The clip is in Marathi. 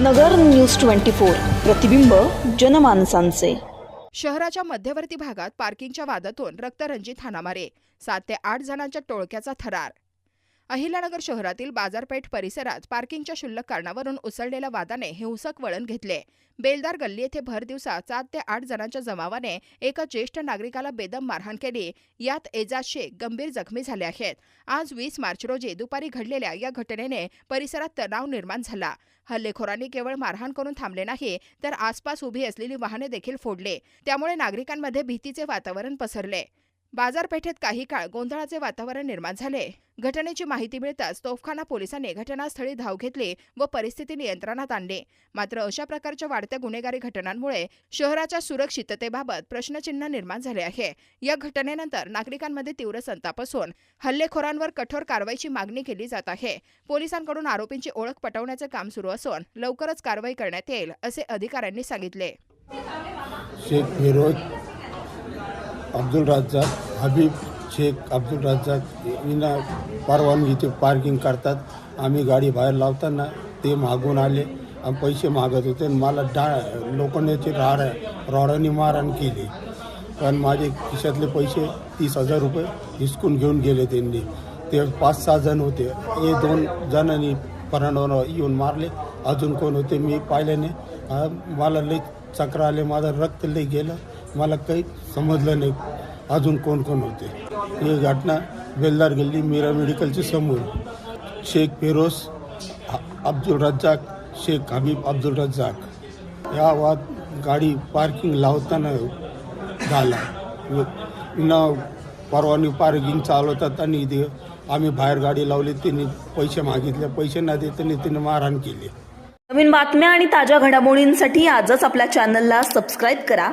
नगर न्यूज ट्वेंटी फोर प्रतिबिंब जनमानसांचे. शहराच्या मध्यवर्ती भागात पार्किंगच्या वादातून रक्तरंजित हाणामारे सात ते आठ जणांच्या टोळक्याचा थरार. अहिलानगर शहरातील बाजारपेठ परिसरात पार्किंगच्या शुल्लक कारणावरून उसळलेल्या वादाने हिंसक वळण घेतले. बेलदार गल्ली येथे भर दिवसा सात ते आठ जणांच्या जमावाने एका ज्येष्ठ नागरिकाला बेदम मारहाण केली. यात एजाज शेख गंभीर जखमी झाले आहेत. आज वीस मार्च रोजी दुपारी घडलेल्या या घटनेने परिसरात तणाव निर्माण झाला. हल्लेखोरांनी केवळ मारहाण करून थांबले नाही तर आसपास उभी असलेली वाहने देखील फोडले. त्यामुळे नागरिकांमध्ये भीतीचे वातावरण पसरले. बाजारपेठेत काही काळ गोंधळाचे वातावरण निर्माण झाले. घटनेची माहिती मिळताच तोफखाना पोलिसांनी घटनास्थळी धाव घेतली व परिस्थिती नियंत्रणात आणली. मात्र अशा प्रकारच्या वाढत्या गुन्हेगारी घटनांमुळे शहराच्या सुरक्षिततेबाबत प्रश्नचिन्ह निर्माण झाले आहे. या घटनेनंतर नागरिकांमध्ये तीव्र संताप असून हल्लेखोरांवर कठोर कारवाईची मागणी केली जात आहे. पोलिसांकडून आरोपींची ओळख पटवण्याचे काम सुरू असून लवकरच कारवाई करण्यात येईल असे अधिकाऱ्यांनी सांगितले. शेख फिरोज अब्दुल राजा हबीब शेख अब्दुल राज्जाक विना परवानगीचे पार्किंग करतात. आम्ही गाडी बाहेर लावताना ते मागून आले. आणि पैसे मागत होते आणि मला डा लोखंडाची राड रॉडाने मारहाण केली. पण माझे खिशातले पैसे तीस हजार रुपये हिसकून घेऊन गेले त्यांनी. ते पाच सहा जण होते. हे दोन जणांनी परांडवर येऊन मारले. अजून कोण होते मी पाहिल्याने मला लई चक्र आले. माझं रक्त लई गेलं. मला काही समजलं नाही. अजून कोण कोण होते? ही घटना बेलदार गल्ली मीरा मेडिकलच्या समोर. शेख फिरोज अब्दुल रज्जाक शेख हबीब अब्दुल रज्जाक. या वाद गाडी पार्किंग लावताना झाला. न परवानी पार्किंग चालवतात आणि ते आम्ही बाहेर गाडी लावली त्यांनी पैसे मागितले. पैसे न देताना त्यांनी मारहाण केली. नवीन बातम्या आणि ताज्या घडामोडींसाठी आजच आपल्या चॅनलला सबस्क्राईब करा.